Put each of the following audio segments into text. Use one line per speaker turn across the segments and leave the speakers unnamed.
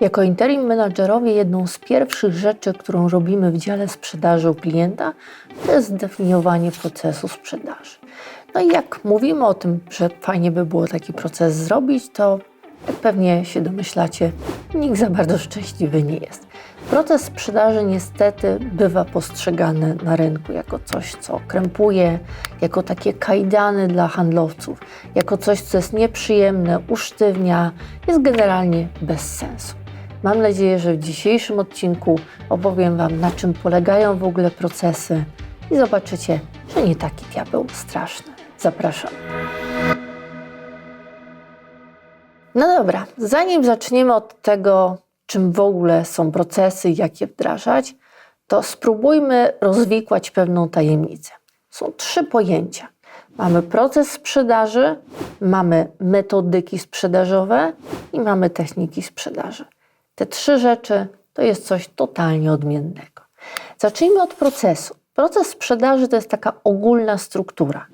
Jako interim menadżerowie jedną z pierwszych rzeczy, którą robimy w dziale sprzedaży u klienta, to jest zdefiniowanie procesu sprzedaży. No i jak mówimy o tym, że fajnie by było taki proces zrobić, to jak pewnie się domyślacie, nikt za bardzo szczęśliwy nie jest. Proces sprzedaży niestety bywa postrzegany na rynku jako coś, co krępuje, jako takie kajdany dla handlowców, jako coś, co jest nieprzyjemne, usztywnia, jest generalnie bez sensu. Mam nadzieję, że w dzisiejszym odcinku opowiem Wam, na czym polegają w ogóle procesy i zobaczycie, że nie taki diabeł straszny. Zapraszam. No dobra, zanim zaczniemy od tego, czym w ogóle są procesy i jak je wdrażać, to spróbujmy rozwikłać pewną tajemnicę. Są trzy pojęcia. Mamy proces sprzedaży, mamy metodyki sprzedażowe i mamy techniki sprzedaży. Te trzy rzeczy to jest coś totalnie odmiennego. Zacznijmy od procesu. Proces sprzedaży to jest taka ogólna struktura.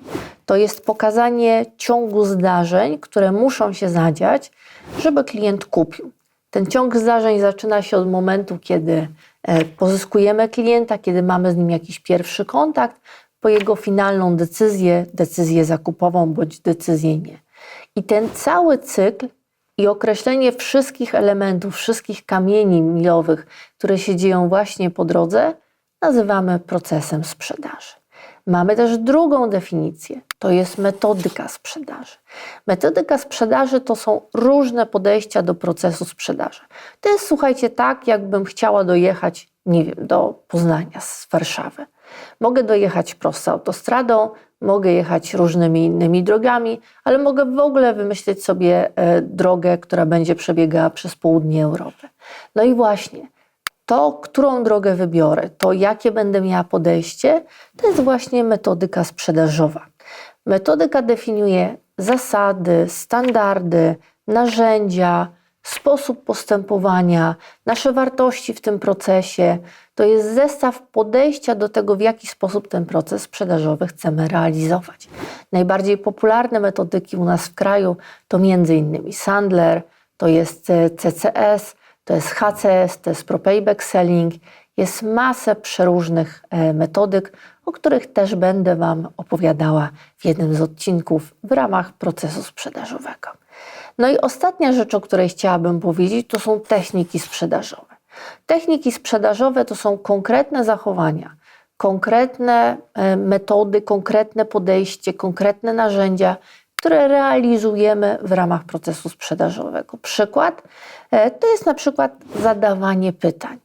To jest pokazanie ciągu zdarzeń, które muszą się zadziać, żeby klient kupił. Ten ciąg zdarzeń zaczyna się od momentu, kiedy e, pozyskujemy klienta, kiedy mamy z nim jakiś pierwszy kontakt, po jego finalną decyzję, decyzję zakupową bądź decyzję nie. I ten cały cykl i określenie wszystkich elementów, wszystkich kamieni milowych, które się dzieją właśnie po drodze, nazywamy procesem sprzedaży. Mamy też drugą definicję, to jest metodyka sprzedaży. Metodyka sprzedaży to są różne podejścia do procesu sprzedaży. To jest, słuchajcie, tak, jakbym chciała dojechać, nie wiem, do Poznania z Warszawy. Mogę dojechać prosto autostradą, mogę jechać różnymi innymi drogami, ale mogę w ogóle wymyślić sobie e, drogę, która będzie przebiegała przez południe Europy. No i właśnie, to, którą drogę wybiorę, to jakie będę miała podejście, to jest właśnie metodyka sprzedażowa. Metodyka definiuje zasady, standardy, narzędzia, sposób postępowania, nasze wartości w tym procesie. To jest zestaw podejścia do tego, w jaki sposób ten proces sprzedażowy chcemy realizować. Najbardziej popularne metodyki u nas w kraju to m.in. Sandler, to jest e, CCS, to jest HCS, to jest ProPayback Selling. Jest masę przeróżnych e, metodyk, o których też będę Wam opowiadała w jednym z odcinków w ramach procesu sprzedażowego. No i ostatnia rzecz, o której chciałabym powiedzieć, to są techniki sprzedażowe. Techniki sprzedażowe to są konkretne zachowania, konkretne e, metody, konkretne podejście, konkretne narzędzia, które realizujemy w ramach procesu sprzedażowego. Przykład e, to jest na przykład zadawanie pytań.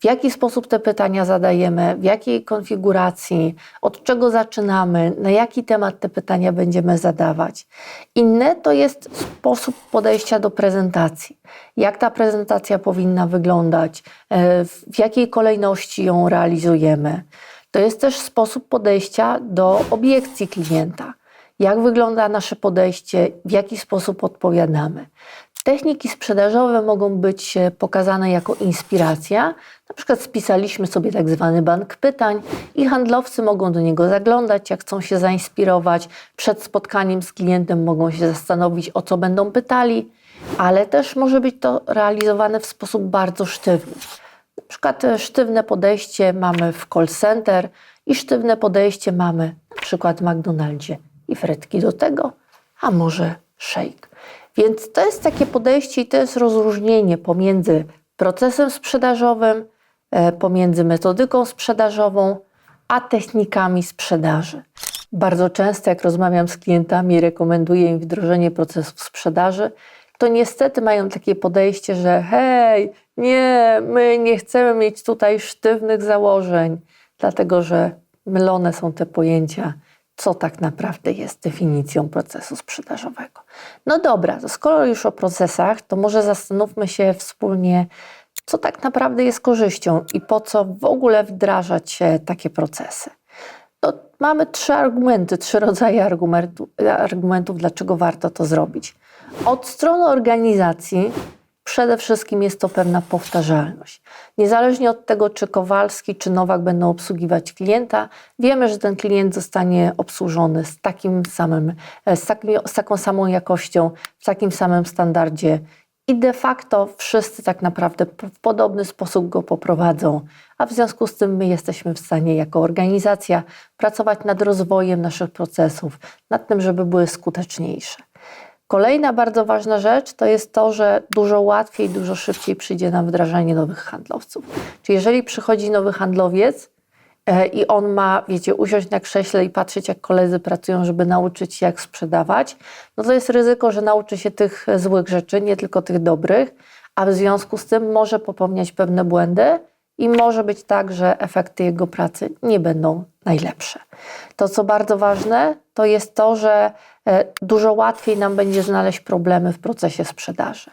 W jaki sposób te pytania zadajemy, w jakiej konfiguracji, od czego zaczynamy, na jaki temat te pytania będziemy zadawać. Inne to jest sposób podejścia do prezentacji. Jak ta prezentacja powinna wyglądać, e, w jakiej kolejności ją realizujemy. To jest też sposób podejścia do obiekcji klienta jak wygląda nasze podejście, w jaki sposób odpowiadamy. Techniki sprzedażowe mogą być e, pokazane jako inspiracja. Na przykład spisaliśmy sobie tak zwany bank pytań i handlowcy mogą do niego zaglądać, jak chcą się zainspirować. Przed spotkaniem z klientem mogą się zastanowić, o co będą pytali, ale też może być to realizowane w sposób bardzo sztywny. Na przykład e, sztywne podejście mamy w call center i sztywne podejście mamy na przykład w McDonaldzie i frytki do tego, a może shake. Więc to jest takie podejście i to jest rozróżnienie pomiędzy procesem sprzedażowym, e, pomiędzy metodyką sprzedażową, a technikami sprzedaży. Bardzo często, jak rozmawiam z klientami, rekomenduję im wdrożenie procesów sprzedaży, to niestety mają takie podejście, że hej, nie, my nie chcemy mieć tutaj sztywnych założeń, dlatego że mylone są te pojęcia co tak naprawdę jest definicją procesu sprzedażowego. No dobra, to skoro już o procesach, to może zastanówmy się wspólnie, co tak naprawdę jest korzyścią i po co w ogóle wdrażać takie procesy. No, mamy trzy argumenty, trzy rodzaje argumentu, argumentów, dlaczego warto to zrobić. Od strony organizacji Przede wszystkim jest to pewna powtarzalność. Niezależnie od tego, czy Kowalski, czy Nowak będą obsługiwać klienta, wiemy, że ten klient zostanie obsłużony z, takim samym, z, takim, z taką samą jakością, w takim samym standardzie i de facto wszyscy tak naprawdę w podobny sposób go poprowadzą, a w związku z tym my jesteśmy w stanie jako organizacja pracować nad rozwojem naszych procesów, nad tym, żeby były skuteczniejsze. Kolejna bardzo ważna rzecz to jest to, że dużo łatwiej, dużo szybciej przyjdzie nam wdrażanie nowych handlowców. Czyli jeżeli przychodzi nowy handlowiec e, i on ma, wiecie, usiąść na krześle i patrzeć, jak koledzy pracują, żeby nauczyć się, jak sprzedawać, no to jest ryzyko, że nauczy się tych złych rzeczy, nie tylko tych dobrych, a w związku z tym może popełniać pewne błędy i może być tak, że efekty jego pracy nie będą najlepsze. To, co bardzo ważne, to jest to, że dużo łatwiej nam będzie znaleźć problemy w procesie sprzedaży.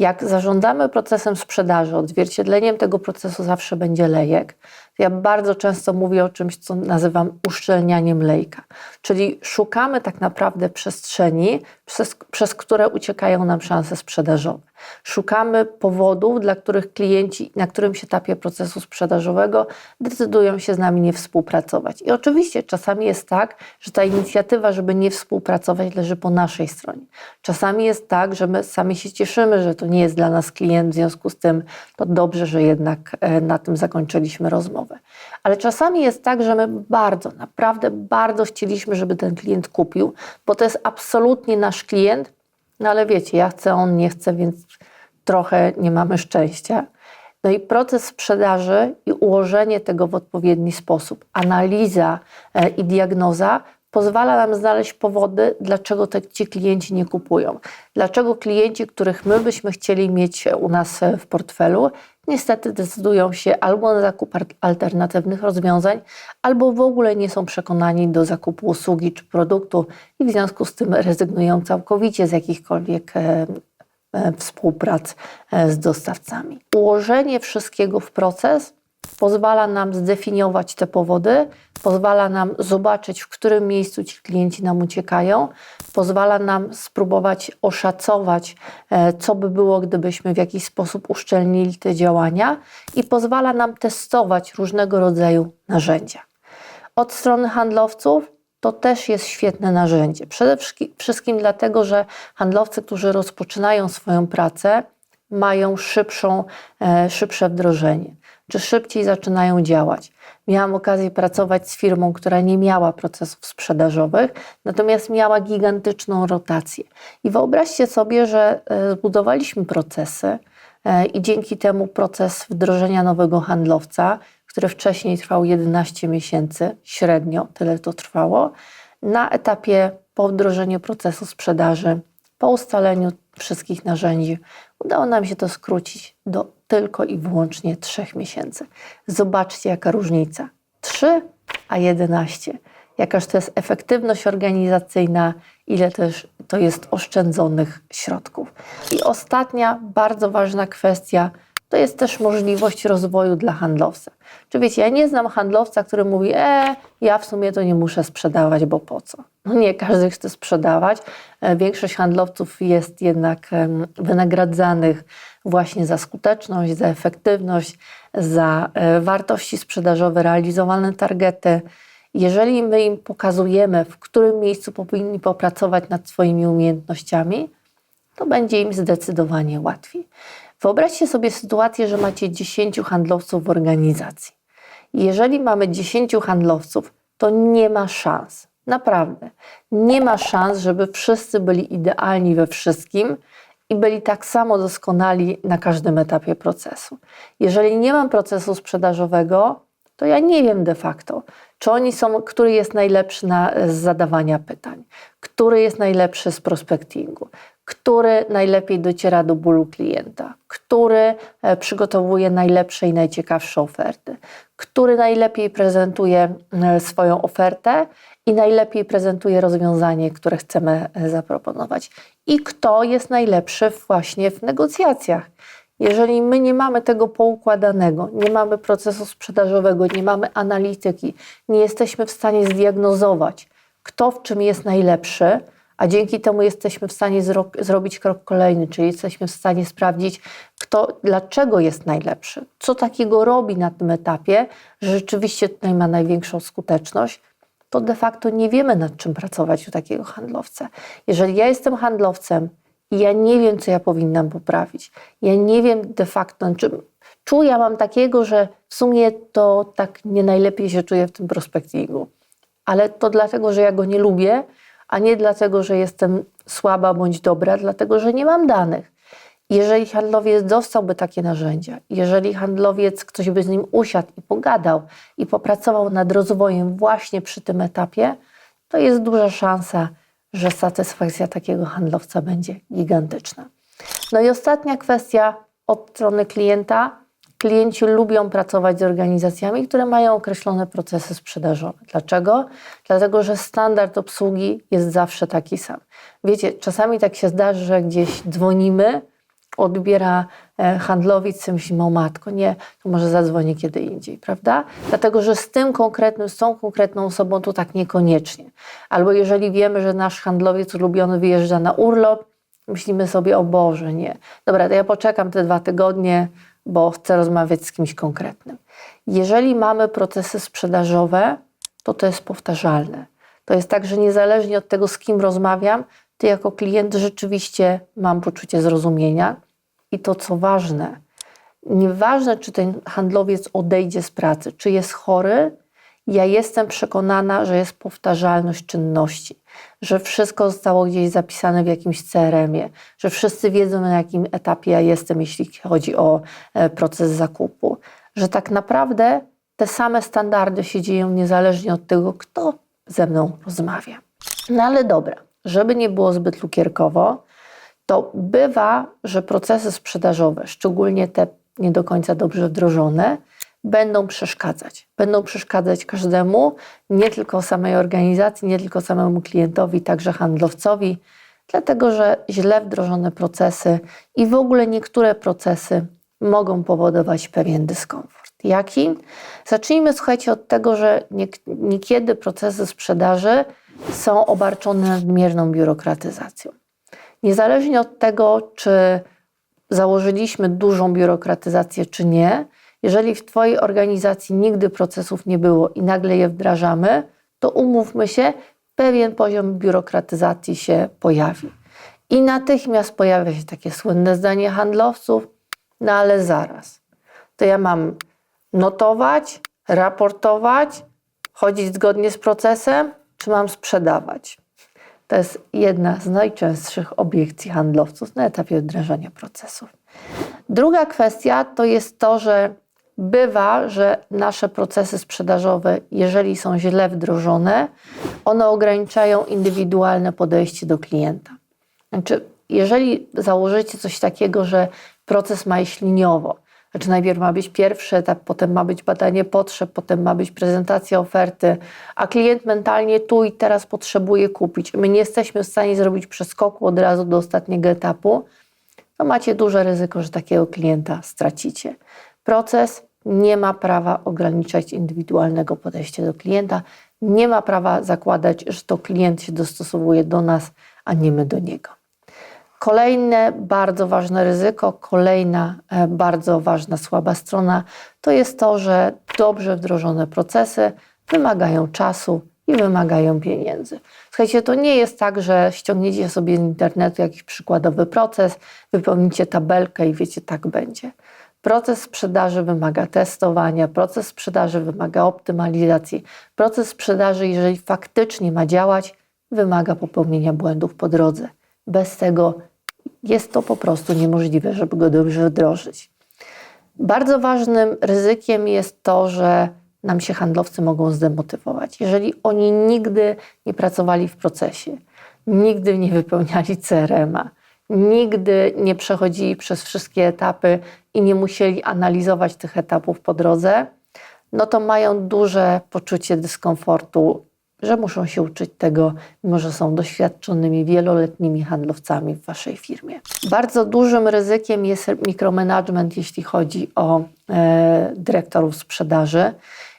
Jak zarządzamy procesem sprzedaży, odzwierciedleniem tego procesu zawsze będzie lejek. Ja bardzo często mówię o czymś, co nazywam uszczelnianiem lejka. Czyli szukamy tak naprawdę przestrzeni, przez, przez które uciekają nam szanse sprzedażowe. Szukamy powodów, dla których klienci na którymś etapie procesu sprzedażowego decydują się z nami nie współpracować. I oczywiście czasami jest tak, że ta inicjatywa, żeby nie współpracować, leży po naszej stronie. Czasami jest tak, że my sami się cieszymy, że to nie jest dla nas klient, w związku z tym to dobrze, że jednak e, na tym zakończyliśmy rozmowę. Ale czasami jest tak, że my bardzo, naprawdę bardzo chcieliśmy, żeby ten klient kupił, bo to jest absolutnie nasz klient, no ale wiecie, ja chcę, on nie chce, więc trochę nie mamy szczęścia. No i proces sprzedaży i ułożenie tego w odpowiedni sposób, analiza e, i diagnoza pozwala nam znaleźć powody, dlaczego te, ci klienci nie kupują. Dlaczego klienci, których my byśmy chcieli mieć u nas e, w portfelu, niestety decydują się albo na zakup alternatywnych rozwiązań, albo w ogóle nie są przekonani do zakupu usługi czy produktu i w związku z tym rezygnują całkowicie z jakichkolwiek e, e, współprac z dostawcami. Ułożenie wszystkiego w proces pozwala nam zdefiniować te powody, pozwala nam zobaczyć, w którym miejscu ci klienci nam uciekają, pozwala nam spróbować oszacować, e, co by było, gdybyśmy w jakiś sposób uszczelnili te działania i pozwala nam testować różnego rodzaju narzędzia. Od strony handlowców to też jest świetne narzędzie. Przede wszystkim- dlatego, że handlowcy, którzy rozpoczynają swoją pracę, mają szybszą, e, szybsze wdrożenie, czy szybciej zaczynają działać. Miałam okazję pracować z firmą, która nie miała procesów sprzedażowych, natomiast miała gigantyczną rotację. I wyobraźcie sobie, że e, zbudowaliśmy procesy e, i dzięki temu proces wdrożenia nowego handlowca, który wcześniej trwał 11 miesięcy, średnio tyle to trwało, na etapie po wdrożeniu procesu sprzedaży, po ustaleniu wszystkich narzędzi, udało nam się to skrócić do tylko i wyłącznie 3 miesięcy. Zobaczcie, jaka różnica. 3 a 11. Jakaż to jest efektywność organizacyjna, ile też to jest oszczędzonych środków. I ostatnia bardzo ważna kwestia to jest też możliwość rozwoju dla handlowca. Czy wiecie, ja nie znam handlowca, który mówi, e, ja w sumie to nie muszę sprzedawać, bo po co? No nie, każdy chce sprzedawać. E, Większość handlowców jest jednak wynagradzanych właśnie za skuteczność, za efektywność, za e, wartości sprzedażowe, realizowane targety. Jeżeli my im pokazujemy, w którym miejscu powinni popracować nad swoimi umiejętnościami, to będzie im zdecydowanie łatwiej. Wyobraźcie sobie sytuację, że macie 10 handlowców w organizacji. Jeżeli mamy 10 handlowców, to nie ma szans. Naprawdę. Nie ma szans, żeby wszyscy byli idealni we wszystkim i byli tak samo doskonali na każdym etapie procesu. Jeżeli nie mam procesu sprzedażowego, to ja nie wiem de facto, czy oni są, który jest najlepszy na z zadawania pytań, który jest najlepszy z prospectingu, który najlepiej dociera do bólu klienta, który e, przygotowuje najlepsze i najciekawsze oferty, który najlepiej prezentuje swoją ofertę i najlepiej prezentuje rozwiązanie, które chcemy e, zaproponować, i kto jest najlepszy właśnie w negocjacjach. Jeżeli my nie mamy tego poukładanego, nie mamy procesu sprzedażowego, nie mamy analityki, nie jesteśmy w stanie zdiagnozować, kto w czym jest najlepszy, a dzięki temu jesteśmy w stanie zro zrobić krok kolejny, czyli jesteśmy w stanie sprawdzić, kto, dlaczego jest najlepszy, co takiego robi na tym etapie, że rzeczywiście tutaj ma największą skuteczność, to de facto nie wiemy nad czym pracować u takiego handlowca. Jeżeli ja jestem handlowcem i ja nie wiem, co ja powinnam poprawić. Ja nie wiem de facto, czy czuję mam takiego, że w sumie to tak nie najlepiej się czuję w tym prospektingu. Ale to dlatego, że ja go nie lubię, a nie dlatego, że jestem słaba bądź dobra, dlatego, że nie mam danych. Jeżeli handlowiec dostałby takie narzędzia, jeżeli handlowiec, ktoś by z nim usiadł i pogadał i popracował nad rozwojem właśnie przy tym etapie, to jest duża szansa, że satysfakcja takiego handlowca będzie gigantyczna. No i ostatnia kwestia od strony klienta. Klienci lubią pracować z organizacjami, które mają określone procesy sprzedażowe. Dlaczego? Dlatego, że standard obsługi jest zawsze taki sam. Wiecie, czasami tak się zdarzy, że gdzieś dzwonimy, odbiera e, handlowiec, i myślimy, o matko, nie, to może zadzwoni kiedy indziej, prawda? Dlatego, że z tym konkretnym, z tą konkretną osobą to tak niekoniecznie. Albo jeżeli wiemy, że nasz handlowiec ulubiony wyjeżdża na urlop, myślimy sobie, o Boże, nie. Dobra, to ja poczekam te dwa tygodnie, bo chcę rozmawiać z kimś konkretnym. Jeżeli mamy procesy sprzedażowe, to to jest powtarzalne. To jest tak, że niezależnie od tego, z kim rozmawiam, to jako klient rzeczywiście mam poczucie zrozumienia. I to, co ważne, nieważne, czy ten handlowiec odejdzie z pracy, czy jest chory, ja jestem przekonana, że jest powtarzalność czynności, że wszystko zostało gdzieś zapisane w jakimś CRM-ie, że wszyscy wiedzą, na jakim etapie ja jestem, jeśli chodzi o e, proces zakupu, że tak naprawdę te same standardy się dzieją niezależnie od tego, kto ze mną rozmawia. No ale dobra, żeby nie było zbyt lukierkowo, to bywa, że procesy sprzedażowe, szczególnie te nie do końca dobrze wdrożone, będą przeszkadzać. Będą przeszkadzać każdemu, nie tylko samej organizacji, nie tylko samemu klientowi, także handlowcowi, dlatego że źle wdrożone procesy i w ogóle niektóre procesy mogą powodować pewien dyskomfort. Jaki? Zacznijmy, słuchajcie, od tego, że niekiedy procesy sprzedaży są obarczone nadmierną biurokratyzacją. Niezależnie od tego, czy założyliśmy dużą biurokratyzację, czy nie, jeżeli w Twojej organizacji nigdy procesów nie było i nagle je wdrażamy, to umówmy się, pewien poziom biurokratyzacji się pojawi. I natychmiast pojawia się takie słynne zdanie handlowców, no ale zaraz. To ja mam notować, raportować, chodzić zgodnie z procesem, czy mam sprzedawać? To jest jedna z najczęstszych obiekcji handlowców na etapie wdrażania procesów. Druga kwestia to jest to, że bywa, że nasze procesy sprzedażowe, jeżeli są źle wdrożone, one ograniczają indywidualne podejście do klienta. Znaczy, jeżeli założycie coś takiego, że proces ma iść liniowo, znaczy najpierw ma być pierwszy etap, potem ma być badanie potrzeb, potem ma być prezentacja oferty, a klient mentalnie tu i teraz potrzebuje kupić. My nie jesteśmy w stanie zrobić przeskoku od razu do ostatniego etapu, to macie duże ryzyko, że takiego klienta stracicie. Proces nie ma prawa ograniczać indywidualnego podejścia do klienta, nie ma prawa zakładać, że to klient się dostosowuje do nas, a nie my do niego. Kolejne bardzo ważne ryzyko, kolejna e, bardzo ważna słaba strona to jest to, że dobrze wdrożone procesy wymagają czasu i wymagają pieniędzy. Słuchajcie, to nie jest tak, że ściągniecie sobie z internetu jakiś przykładowy proces, wypełnicie tabelkę i wiecie, tak będzie. Proces sprzedaży wymaga testowania, proces sprzedaży wymaga optymalizacji, proces sprzedaży, jeżeli faktycznie ma działać, wymaga popełnienia błędów po drodze. Bez tego jest to po prostu niemożliwe, żeby go dobrze wdrożyć. Bardzo ważnym ryzykiem jest to, że nam się handlowcy mogą zdemotywować. Jeżeli oni nigdy nie pracowali w procesie, nigdy nie wypełniali CRM-a, nigdy nie przechodzili przez wszystkie etapy i nie musieli analizować tych etapów po drodze, no to mają duże poczucie dyskomfortu że muszą się uczyć tego, mimo że są doświadczonymi, wieloletnimi handlowcami w Waszej firmie. Bardzo dużym ryzykiem jest mikromanagement, jeśli chodzi o e, dyrektorów sprzedaży.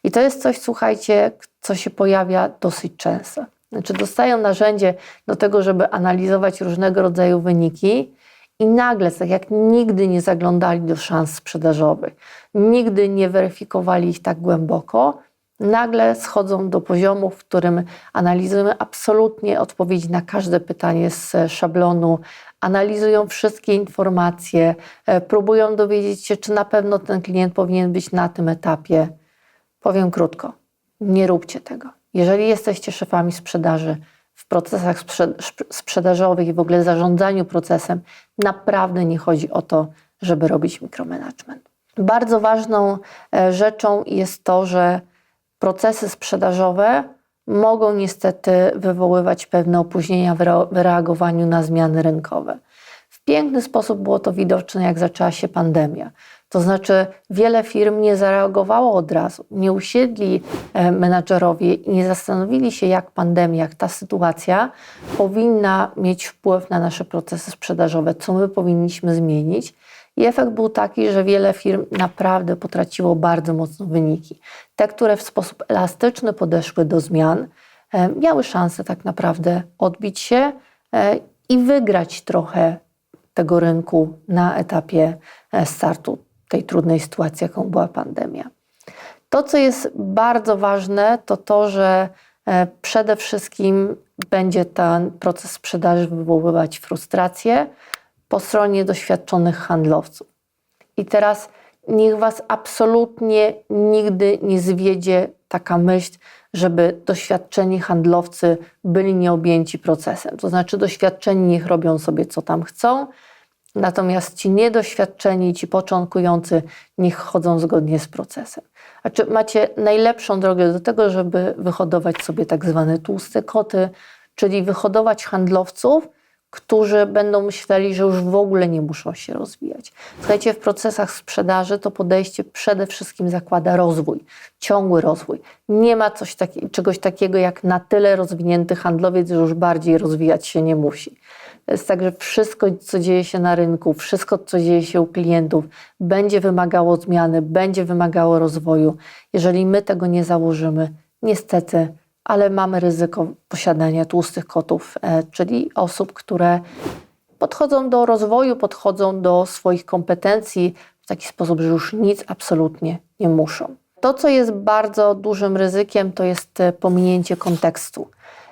I to jest coś, słuchajcie, co się pojawia dosyć często. Znaczy, dostają narzędzie do tego, żeby analizować różnego rodzaju wyniki, i nagle, tak jak nigdy nie zaglądali do szans sprzedażowych, nigdy nie weryfikowali ich tak głęboko, nagle schodzą do poziomu, w którym analizujemy absolutnie odpowiedzi na każde pytanie z szablonu, analizują wszystkie informacje, e, próbują dowiedzieć się, czy na pewno ten klient powinien być na tym etapie. Powiem krótko, nie róbcie tego. Jeżeli jesteście szefami sprzedaży w procesach sprze- sprzedażowych i w ogóle zarządzaniu procesem, naprawdę nie chodzi o to, żeby robić mikromanagement. Bardzo ważną e, rzeczą jest to, że procesy sprzedażowe mogą niestety wywoływać pewne opóźnienia w reagowaniu na zmiany rynkowe. W piękny sposób było to widoczne, jak zaczęła się pandemia. To znaczy, wiele firm nie zareagowało od razu, nie usiedli e, menadżerowie i nie zastanowili się, jak pandemia, jak ta sytuacja powinna mieć wpływ na nasze procesy sprzedażowe, co my powinniśmy zmienić. I efekt był taki, że wiele firm naprawdę potraciło bardzo mocno wyniki. Te, które w sposób elastyczny podeszły do zmian, e, miały szansę tak naprawdę odbić się e, i wygrać trochę tego rynku na etapie startu tej trudnej sytuacji, jaką była pandemia. To, co jest bardzo ważne, to to, że e, przede wszystkim będzie ten proces sprzedaży wywoływać frustrację po stronie doświadczonych handlowców. I teraz niech Was absolutnie nigdy nie zwiedzie taka myśl, żeby doświadczeni handlowcy byli nieobjęci procesem. To znaczy, doświadczeni niech robią sobie co tam chcą, natomiast ci niedoświadczeni, ci początkujący, niech chodzą zgodnie z procesem. Znaczy, macie najlepszą drogę do tego, żeby wyhodować sobie tak zwane tłuste koty, czyli wyhodować handlowców, którzy będą myśleli, że już w ogóle nie muszą się rozwijać. Słuchajcie, w procesach sprzedaży to podejście przede wszystkim zakłada rozwój, ciągły rozwój. Nie ma coś taki, czegoś takiego jak na tyle rozwinięty handlowiec, że już bardziej rozwijać się nie musi. Jest tak, że wszystko, co dzieje się na rynku, wszystko, co dzieje się u klientów, będzie wymagało zmiany, będzie wymagało rozwoju. Jeżeli my tego nie założymy, niestety ale mamy ryzyko posiadania tłustych kotów, e, czyli osób, które podchodzą do rozwoju, podchodzą do swoich kompetencji w taki sposób, że już nic absolutnie nie muszą. To, co jest bardzo dużym ryzykiem, to jest e, pominięcie kontekstu.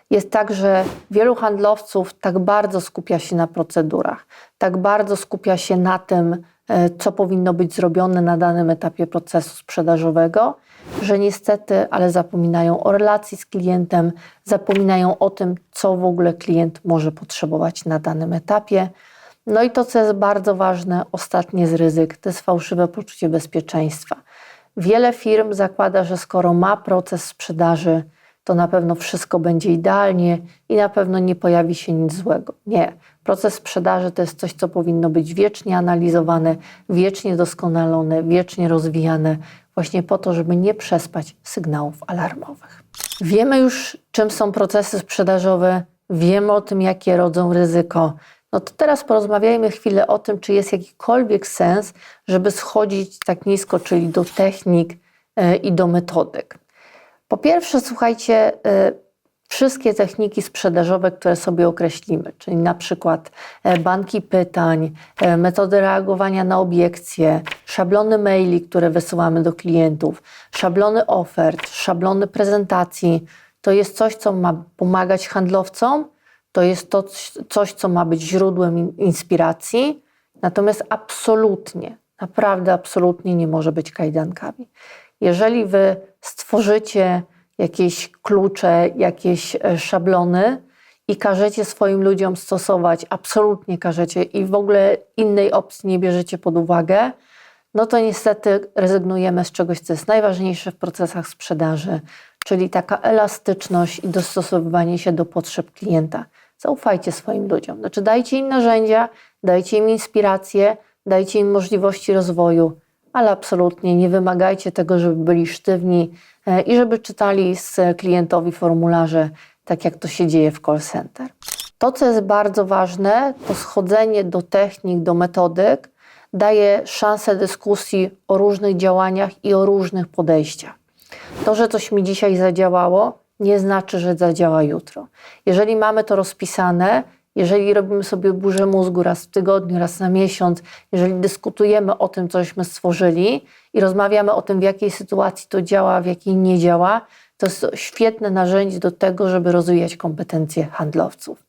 Jest tak, że wielu handlowców tak bardzo skupia się na procedurach, tak bardzo skupia się na tym, e, co powinno być zrobione na danym etapie procesu sprzedażowego, że niestety, ale zapominają o relacji z klientem, zapominają o tym, co w ogóle klient może potrzebować na danym etapie. No i to, co jest bardzo ważne, ostatnie z ryzyk, to jest fałszywe poczucie bezpieczeństwa. Wiele firm zakłada, że skoro ma proces sprzedaży, to na pewno wszystko będzie idealnie i na pewno nie pojawi się nic złego. Nie. Proces sprzedaży to jest coś, co powinno być wiecznie analizowane, wiecznie doskonalone, wiecznie rozwijane, właśnie po to, żeby nie przespać sygnałów alarmowych. Wiemy już, czym są procesy sprzedażowe, wiemy o tym, jakie rodzą ryzyko. No to teraz porozmawiajmy chwilę o tym, czy jest jakikolwiek sens, żeby schodzić tak nisko, czyli do technik e, i do metodyk. Po pierwsze, słuchajcie, y, wszystkie techniki sprzedażowe, które sobie określimy, czyli na przykład e, banki pytań, e, metody reagowania na obiekcje, szablony maili, które wysyłamy do klientów, szablony ofert, szablony prezentacji, to jest coś, co ma pomagać handlowcom, to jest to coś, co ma być źródłem inspiracji, natomiast absolutnie, naprawdę absolutnie nie może być kajdankami. Jeżeli wy stworzycie jakieś klucze, jakieś e, szablony i każecie swoim ludziom stosować, absolutnie każecie i w ogóle innej opcji nie bierzecie pod uwagę, no to niestety rezygnujemy z czegoś, co jest najważniejsze w procesach sprzedaży, czyli taka elastyczność i dostosowywanie się do potrzeb klienta. Zaufajcie swoim ludziom. Znaczy dajcie im narzędzia, dajcie im inspirację, dajcie im możliwości rozwoju, ale absolutnie nie wymagajcie tego, żeby byli sztywni e, i żeby czytali z klientowi formularze, tak jak to się dzieje w call center. To, co jest bardzo ważne, to schodzenie do technik, do metodyk daje szansę dyskusji o różnych działaniach i o różnych podejściach. To, że coś mi dzisiaj zadziałało, nie znaczy, że zadziała jutro. Jeżeli mamy to rozpisane, jeżeli robimy sobie burzę mózgu raz w tygodniu, raz na miesiąc, jeżeli dyskutujemy o tym, cośmy stworzyli i rozmawiamy o tym, w jakiej sytuacji to działa, w jakiej nie działa, to jest świetne narzędzie do tego, żeby rozwijać kompetencje handlowców.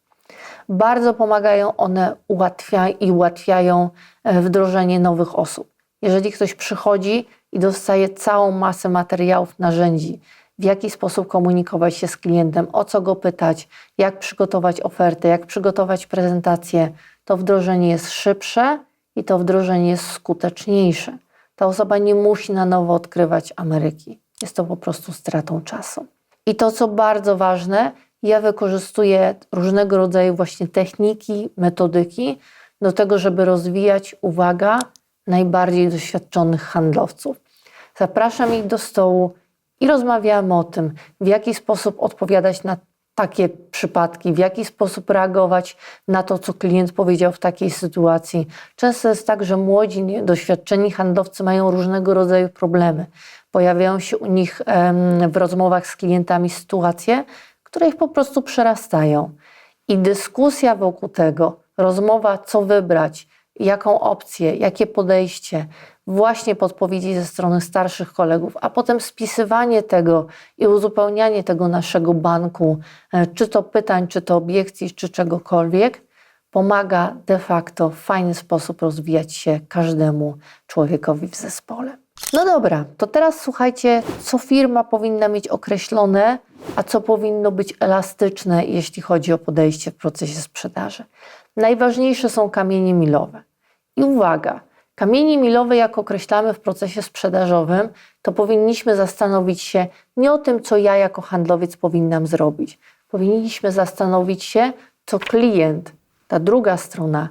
Bardzo pomagają one ułatwia i ułatwiają e, wdrożenie nowych osób. Jeżeli ktoś przychodzi i dostaje całą masę materiałów, narzędzi, w jaki sposób komunikować się z klientem, o co go pytać, jak przygotować ofertę, jak przygotować prezentację, to wdrożenie jest szybsze i to wdrożenie jest skuteczniejsze. Ta osoba nie musi na nowo odkrywać Ameryki. Jest to po prostu stratą czasu. I to, co bardzo ważne, ja wykorzystuję różnego rodzaju właśnie techniki, metodyki do tego, żeby rozwijać, uwaga, najbardziej doświadczonych handlowców. Zapraszam ich do stołu i rozmawiamy o tym, w jaki sposób odpowiadać na takie przypadki, w jaki sposób reagować na to, co klient powiedział w takiej sytuacji. Często jest tak, że młodzi, doświadczeni handlowcy mają różnego rodzaju problemy. Pojawiają się u nich w rozmowach z klientami sytuacje, które ich po prostu przerastają. I dyskusja wokół tego, rozmowa, co wybrać, jaką opcję, jakie podejście, właśnie podpowiedzi ze strony starszych kolegów, a potem spisywanie tego i uzupełnianie tego naszego banku, e, czy to pytań, czy to obiekcji, czy czegokolwiek, pomaga de facto w fajny sposób rozwijać się każdemu człowiekowi w zespole. No dobra, to teraz słuchajcie, co firma powinna mieć określone, a co powinno być elastyczne, jeśli chodzi o podejście w procesie sprzedaży. Najważniejsze są kamienie milowe. I uwaga, kamienie milowe, jak określamy w procesie sprzedażowym, to powinniśmy zastanowić się nie o tym, co ja jako handlowiec powinnam zrobić. Powinniśmy zastanowić się, co klient, ta druga strona,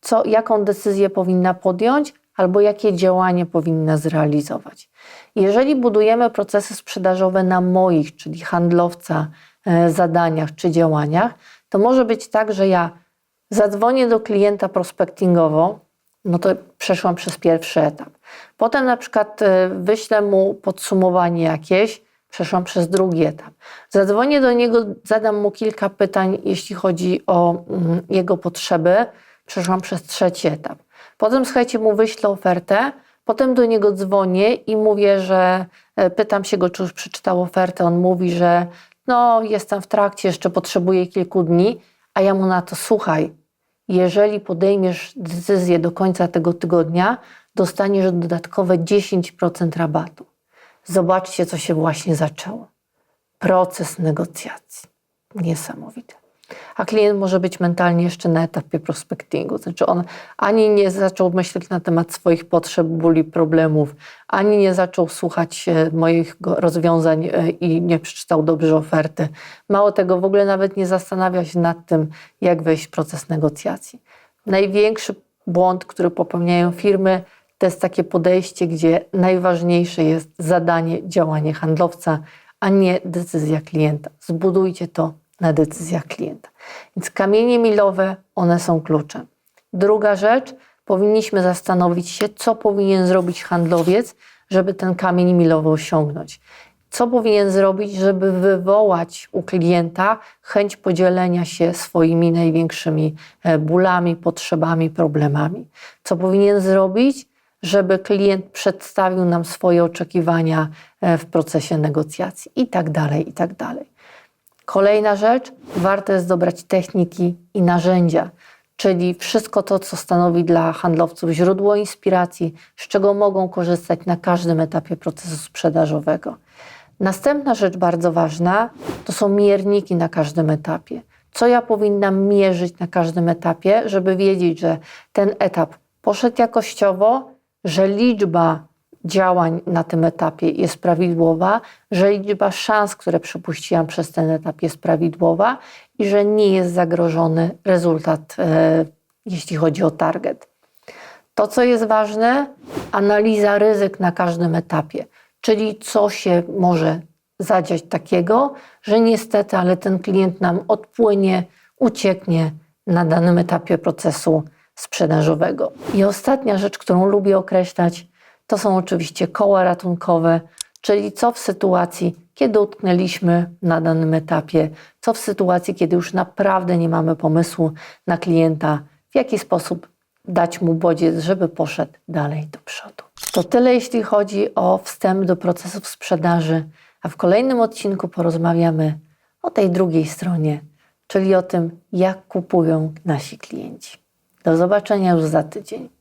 co, jaką decyzję powinna podjąć, albo jakie działanie powinna zrealizować. Jeżeli budujemy procesy sprzedażowe na moich, czyli handlowca, e, zadaniach czy działaniach, to może być tak, że ja zadzwonię do klienta prospectingowo, no to przeszłam przez pierwszy etap. Potem na przykład e, wyślę mu podsumowanie jakieś, przeszłam przez drugi etap. Zadzwonię do niego, zadam mu kilka pytań, jeśli chodzi o mm, jego potrzeby, przeszłam przez trzeci etap. Potem, słuchajcie, mu wyślę ofertę, potem do niego dzwonię i mówię, że e, pytam się go, czy już przeczytał ofertę. On mówi, że no, jestem w trakcie, jeszcze potrzebuję kilku dni, a ja mu na to słuchaj. Jeżeli podejmiesz decyzję do końca tego tygodnia, dostaniesz dodatkowe 10% rabatu. Zobaczcie, co się właśnie zaczęło. Proces negocjacji. Niesamowity. A klient może być mentalnie jeszcze na etapie prospectingu. Znaczy on ani nie zaczął myśleć na temat swoich potrzeb, bóli, problemów, ani nie zaczął słuchać e, moich rozwiązań e, i nie przeczytał dobrze oferty. Mało tego, w ogóle nawet nie zastanawia się nad tym, jak wejść w proces negocjacji. Największy błąd, który popełniają firmy, to jest takie podejście, gdzie najważniejsze jest zadanie, działanie handlowca, a nie decyzja klienta. Zbudujcie to na decyzjach klienta. Więc kamienie milowe, one są kluczem. Druga rzecz, powinniśmy zastanowić się, co powinien zrobić handlowiec, żeby ten kamień milowy osiągnąć. Co powinien zrobić, żeby wywołać u klienta chęć podzielenia się swoimi największymi e, bólami, potrzebami, problemami? Co powinien zrobić, żeby klient przedstawił nam swoje oczekiwania e, w procesie negocjacji i tak dalej, i tak dalej. Kolejna rzecz, warto jest dobrać techniki i narzędzia, czyli wszystko to, co stanowi dla handlowców źródło inspiracji, z czego mogą korzystać na każdym etapie procesu sprzedażowego. Następna rzecz bardzo ważna to są mierniki na każdym etapie. Co ja powinnam mierzyć na każdym etapie, żeby wiedzieć, że ten etap poszedł jakościowo, że liczba działań na tym etapie jest prawidłowa, że liczba szans, które przypuściłam przez ten etap jest prawidłowa i że nie jest zagrożony rezultat, e, jeśli chodzi o target. To, co jest ważne, analiza ryzyk na każdym etapie, czyli co się może zadziać takiego, że niestety, ale ten klient nam odpłynie, ucieknie na danym etapie procesu sprzedażowego. I ostatnia rzecz, którą lubię określać, to są oczywiście koła ratunkowe, czyli co w sytuacji, kiedy utknęliśmy na danym etapie, co w sytuacji, kiedy już naprawdę nie mamy pomysłu na klienta, w jaki sposób dać mu bodziec, żeby poszedł dalej do przodu. To tyle, jeśli chodzi o wstęp do procesów sprzedaży, a w kolejnym odcinku porozmawiamy o tej drugiej stronie, czyli o tym, jak kupują nasi klienci. Do zobaczenia już za tydzień.